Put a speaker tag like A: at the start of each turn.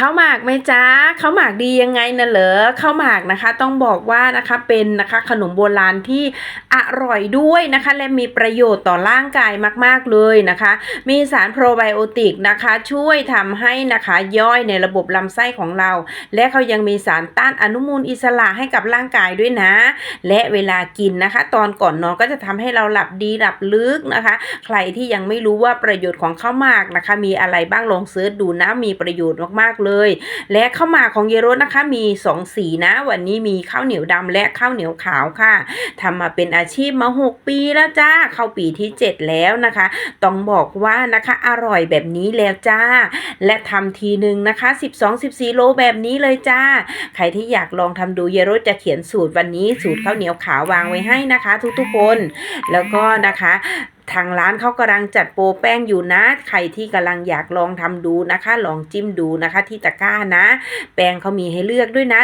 A: ข้าวหมากไหมจ๊ะข้าวหมากดียังไงนะเหรอข้าวหมากนะคะ ต้องบอกว่านะคะเป็นนะคะขนมโบราณที่อร่อยด้วยนะคะ และมีประโยชน์ต่อร่างกายมากๆเลยนะคะ มีสารโปรไบโอติกนะคะ ช่วยทำให้นะคะย่อยในระบบลำไส้ของเรา และเขายังมีสารต้านอนุมูลอิสระให้กับร่างกายด้วยนะ และเวลากินนะคะ ตอนก่อนนอนก็จะทำให้เราหลับดีหลับลึกนะคะ ใครที่ยังไม่รู้ว่าประโยชน์ของข้าวหมากนะคะ มีอะไรบ้างลองเสิร์ชดูนะมีประโยชน์มากๆเลยและข้าวหมากของเยโรสนะคะมี 2 สีนะ วันนี้มีข้าวเหนียวดำและข้าวเหนียวขาวค่ะทำมาเป็นอาชีพมา 6 ปีแล้วจ้าเข้าปีที่ 7 แล้วนะคะ ต้องบอกว่านะคะอร่อยแบบนี้แล้วจ้า และทำทีหนึ่งนะคะ 12-14 โลแบบนี้เลยจ้า ใครที่อยากลองทำดูเยโรสจะเขียนสูตรวันนี้สูตรข้าวเหนียวขาววางไว้ให้นะคะ ทุกๆคน แล้วก็นะคะ ทางร้านเขากำลังจัดโปรแป้งอยู่นะ ใครที่กำลังอยากลองทำดูนะคะ ลองจิ้มดูนะคะที่ตะกร้านะ แป้งเขามีให้เลือกด้วยนะ